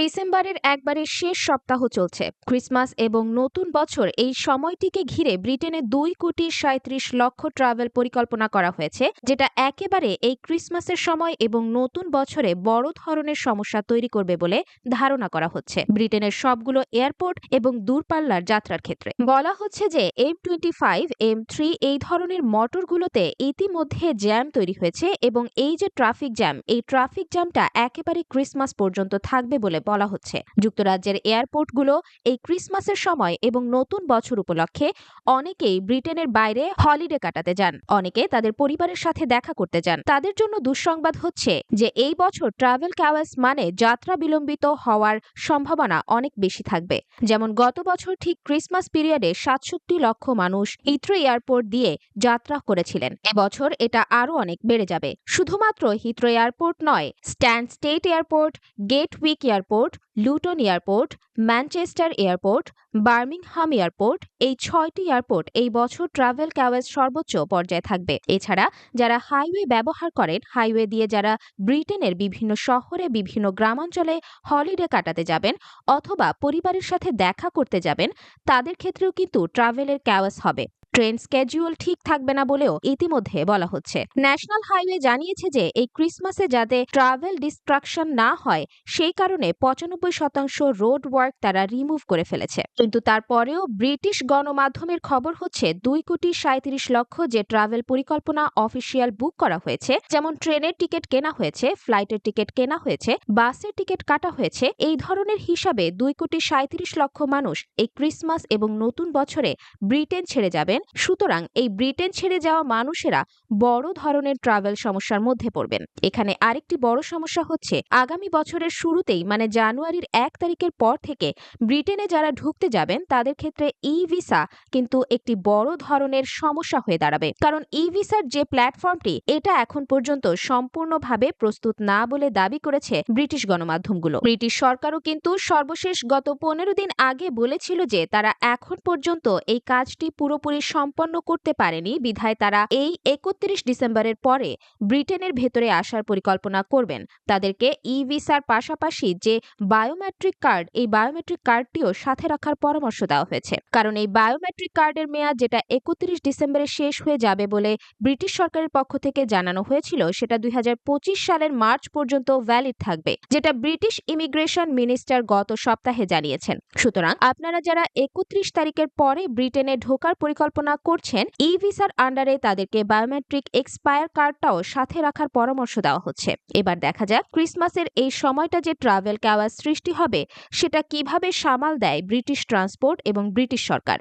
ডিসেম্বরের একবারে শেষ সপ্তাহ চলছে। ক্রিসমাস এবং নতুন বছর এই সময়টিকে ঘিরে ব্রিটেনে দুই কোটি সাঁত্রিশ লক্ষ ট্রাভেল পরিকল্পনা করা হয়েছে, যেটা একেবারে এই ক্রিসমাসের সময় এবং নতুন বছরে বড় ধরনের সমস্যা তৈরি করবে বলে ধারণা করা হচ্ছে। ব্রিটেনের সবগুলো এয়ারপোর্ট এবং দূরপাল্লার যাত্রার ক্ষেত্রে। বলা হচ্ছে যে M twenty five, M three এই ধরনের মোটরগুলোতে ইতিমধ্যে জ্যাম তৈরি হয়েছে এবং এই যে ট্রাফিক জ্যাম, এই ট্রাফিক জ্যামটা একেবারে ক্রিসমাস পর্যন্ত থাকবে বলে বলা হচ্ছে। যুক্তরাজ্যের এয়ারপোর্টগুলো এই ক্রিসমাসের সময় এবং নতুন বছর উপলক্ষে অনেকেই ব্রিটেনের বাইরে হলিডে কাটাতে যান। অনেকে তাদের পরিবারের সাথে দেখা করতে যান। তাদের জন্য দুঃসংবাদ হচ্ছে যে এই বছর ট্রাভেল ক্যাওয়াস মানে যাত্রা বিলম্বিত হওয়ার সম্ভাবনা অনেক বেশি থাকবে। যেমন গত বছর ঠিক ক্রিসমাস পিরিয়ডে সাতষট্টি লক্ষ মানুষ হিথ্রো এয়ারপোর্ট দিয়ে যাত্রা করেছিলেন। এবছর এটা আরও অনেক বেড়ে যাবে। শুধুমাত্র হিথ্রো এয়ারপোর্ট নয়, Stansted airport, Gatwick airport Luton airport, Manchester airport, Birmingham airport, এই ছয়টি এয়ারপোর্ট এই বছর ট্রাভেল ক্যাওয়েজ সর্বোচ্চ পর্যায়ে থাকবে। এছাড়া যারা হাইওয়ে ব্যবহার করেন, হাইওয়ে দিয়ে যারা ব্রিটেনের বিভিন্ন শহরে বিভিন্ন গ্রামাঞ্চলে হলিডে কাটাতে যাবেন অথবা পরিবারের সাথে দেখা করতে যাবেন, তাদের ক্ষেত্রেও কিন্তু ট্রাভেলের ক্যাওয়াস হবে। ট্রেন স্কেজিউল ঠিক থাকবে না বলেও ইতিমধ্যে বলা হচ্ছে। ন্যাশনাল হাইওয়ে জানিয়েছে যে, এই ক্রিসমাসে যাতে ট্রাভেল ডিস্ট্রাকশন না হয়, সেই কারণে পঁচানব্বই শতাংশ রোড ওয়ার্ক তারা রিমুভ করে ফেলেছে। কিন্তু তারপরেও ব্রিটিশ গণমাধ্যমের খবর হচ্ছে, দুই কোটি সাঁত্রিশ লক্ষ যে ট্রাভেল পরিকল্পনা অফিসিয়াল বুক করা হয়েছে, যেমন ট্রেনের টিকিট কেনা হয়েছে, ফ্লাইটের টিকিট কেনা হয়েছে, বাসের টিকিট কাটা হয়েছে, এই ধরনের হিসাবে দুই কোটি সাঁত্রিশ লক্ষ মানুষ এই ক্রিসমাস এবং নতুন বছরে ব্রিটেন ছেড়ে যাবেন সুতরাং এই ব্রিটেন ছেড়ে যাওয়া মানুষেরা বড় ধরনের ট্রাভেল সমস্যার মধ্যে পড়বেন। এখানে আরেকটি বড় সমস্যা হচ্ছে, আগামী বছরের শুরুতেই মানে জানুয়ারির এক তারিখের পর থেকে ব্রিটেনে যারা ঢুকতে যাবেন, তাদের ক্ষেত্রে ই ভিসা কিন্তু একটি বড় ধরনের সমস্যা হয়ে দাঁড়াবে। কারণ ই ভিসার যে প্ল্যাটফর্মটি, এটা এখন পর্যন্ত সম্পূর্ণভাবে প্রস্তুত না বলে দাবি করেছে ব্রিটিশ গণমাধ্যমগুলো। ব্রিটিশ সরকারও কিন্তু সর্বশেষ গত পনেরো দিন আগে বলেছিল যে, তারা এখন পর্যন্ত এই কাজটি পুরোপুরি সম্পন্ন করতে পারেনি। বিধায় তারা এই একত্রিশ ডিসেম্বরের পরে ব্রিটেনের ভেতরে আসার পরিকল্পনা করবেন। তাদেরকে ই ভিসার পাশাপাশি যে বায়োমেট্রিক কার্ড, এই বায়োমেট্রিক কার্ডটিও সাথে রাখার পরামর্শ দেওয়া হয়েছে। কারণ এই বায়োমেট্রিক কার্ডের মেয়াদ যেটা একত্রিশ ডিসেম্বরে শেষ হয়ে যাবে বলে ব্রিটিশ সরকারের পক্ষ থেকে জানানো হয়েছিল, সেটা দুই হাজার পঁচিশ সালের মার্চ পর্যন্ত ভ্যালিড থাকবে, যেটা ব্রিটিশ ইমিগ্রেশন মিনিস্টার গত সপ্তাহে জানিয়েছেন। সুতরাং আপনারা যারা একত্রিশ তারিখের পরে ব্রিটেনে ঢোকার পরিকল্পনা করছেন ই ভিসার আন্ডারে তাদেরকে বায়োমেট্রিক এক্সপায়ার কার্ডটাও সাথে রাখার পরামর্শ দেওয়া হচ্ছে। এবার দেখা যাক ক্রিসমাসের এই সময়টা যে ট্রাভেল কাওয়ার সৃষ্টি হবে, সেটা কীভাবে সামাল দেয় ব্রিটিশ ট্রান্সপোর্ট এবং ব্রিটিশ সরকার।